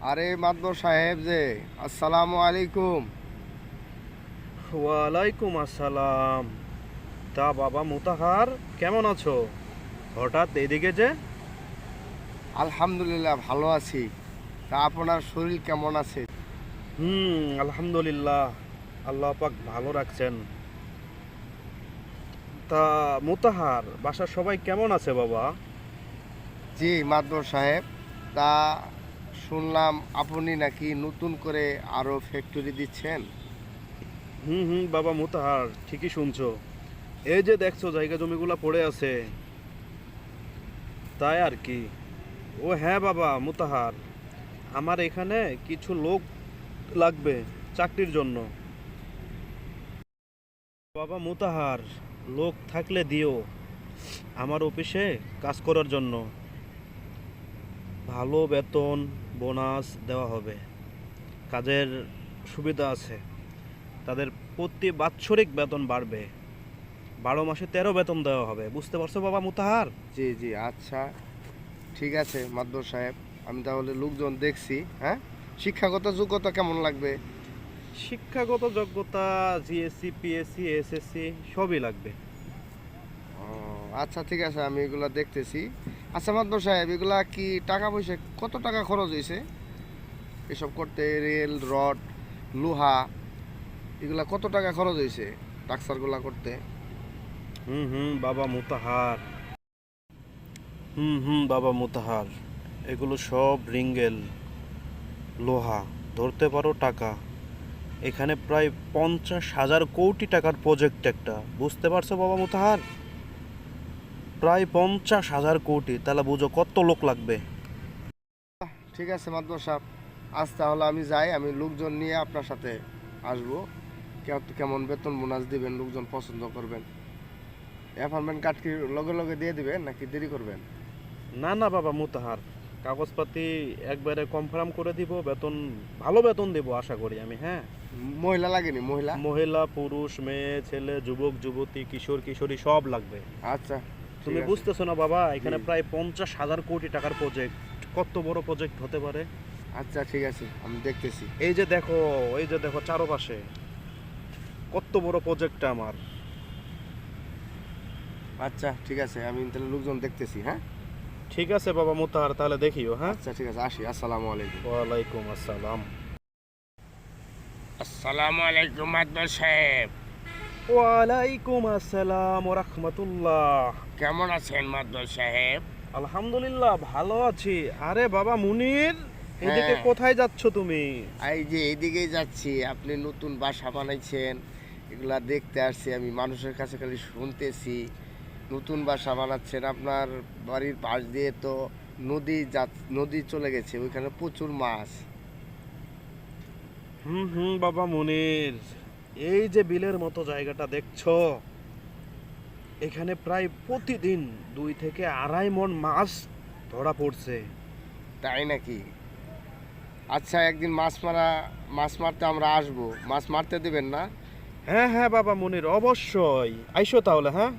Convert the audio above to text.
আরে মাদবর সাহেব যে আসসালামু আলাইকুম। ওয়ালাইকুম আসসালাম। তা বাবা মুতাহার কেমন আছো? হঠাৎ এদিকে যে। আলহামদুলিল্লাহ ভালো আছি। তা আপনার শরীর কেমন আছে? হুম আলহামদুলিল্লাহ। আল্লাহ পাক ভালো রাখছেন। তা মুতাহার বাসার সবাই কেমন আছে বাবা? জি মাদবর সাহেব। তা শুনলাম আপনি নাকি নতুন করে আরও ফ্যাক্টরি দিচ্ছেন? হুম হুম, বাবা মুতাহার, ঠিকই শুনছো। এই যে দেখছ, জায়গা জমিগুলো পড়ে আছে। তাই আর কি। ও হ্যাঁ বাবা, মুতাহার। আমার এখানে কিছু লোক লাগবে চাকরির জন্য। বাবা মুতাহার, লোক থাকলে দিও। আমার অফিসে কাজ করার জন্য। ভালো বেতন বোনাস দেওয়া হবে। কাজের সুবিধা আছে। তাদের প্রতি বাৎসরিক বেতন বাড়বে। বারো মাসে তেরো বেতন দেওয়া হবে। বুঝতে পারছ বাবা মুতাহার? জি জি আচ্ছা। ঠিক আছে মাদবর সাহেব। আমি তাহলে লোকজন দেখছি হ্যাঁ? শিক্ষাগত যোগ্যতা কেমন লাগবে? শিক্ষাগত যোগ্যতা জিএসসি পিএসসি এসএসসি সবই লাগবে। আচ্ছা ঠিক আছে আমি এগুলা দেখতেছি। আচ্ছা মাদবর সাহেব, এগুলা কি টাকা পয়সা, কত টাকা খরচ হয়েছে এসব করতে রেল, রড, লোহা, এগুলা কত টাকা খরচ হয়েছে টাকসারগুলা করতে? হুম হুম, বাবা মুতাহার। হুম হুম, বাবা মুতাহার। এগুলো সব রিঙ্গেল, লোহা, ধরতে পারো টাকা। এখানে প্রায় পঞ্চাশ হাজার কোটি টাকার প্রজেক্ট একটা। বুঝতে পারছ, বাবা মুতাহার? প্রায় পঞ্চাশ হাজার কোটি। তাহলে বুঝো কত লোক লাগবে? ঠিক আছে মাদবর সাহেব। আজ তাহলে আমি যাই আমি লোকজন নিয়ে আপনার সাথে আসব। কেমন বেতন বোনাস দিবেন লোকজন পছন্দ করবেন। অ্যাপার্টমেন্ট কার্ড কি লগে লগে দিয়ে দিবেন নাকি দেরি করবেন? না না বাবা মুতাহার। কাগজপাতি একবারে কনফার্ম করে দিব বেতন ভালো বেতন দেব আশা করি আমি হ্যাঁ? মহিলা লাগেনি মহিলা? মহিলা পুরুষ মেয়ে ছেলে যুবক যুবতী কিশোর কিশোরী সব লাগবে। আচ্ছা। তুমি বুঝতেছো না বাবা এখানে প্রায় পঞ্চাশ হাজার কোটি টাকার প্রজেক্ট কত বড় প্রজেক্ট হতে পারে? আচ্ছা ঠিক আছে আমি দেখতেছি। এই যে দেখো এই যে দেখো চারপাশে কত বড় প্রজেক্টটা আমার। আচ্ছা ঠিক আছে আমি তাহলে লোকজন দেখতেছি হ্যাঁ? ঠিক আছে বাবা মুতাহার তাহলে দেখিও হ্যাঁ? আচ্ছা ঠিক আছে আসি আসসালামু আলাইকুম। ওয়ালাইকুম আসসালাম। আসসালামু আলাইকুম মাদবর সাহেব। ওয়ালাইকুম আসসালাম ও কেমন আছেন মাদবর সাহেব? আলহামদুলিল্লাহ ভালো আছি। আরে বাবা মুনির এদিকে হ্যাঁ। কোথায় যাচ্ছ তুমি? এই যে এইদিকেই যাচ্ছি আপনি নতুন বাসা বানাইছেন এগুলা দেখতে আসছি আমি মানুষের কাছে খালি শুনতেছি। নতুন বাসা বানাচ্ছেন আপনার বাড়ির পাশ দিয়ে তো নদী যা নদী চলে গেছে ওইখানে প্রচুর মাছ। হুম হুম বাবা মুনির। এই যে বিলের মতো জায়গাটা দেখছ এখানে প্রায় প্রতিদিন দুই থেকে আড়াই মন মাছ ধরা পড়ছে। তাই নাকি? আচ্ছা একদিন মাছ মারা মাছ মারতে আমরা আসব। মাছ মারতে দেবেন না? হ্যাঁ হ্যাঁ বাবা মনির অবশ্যই। আইসো তাহলে হ্যাঁ?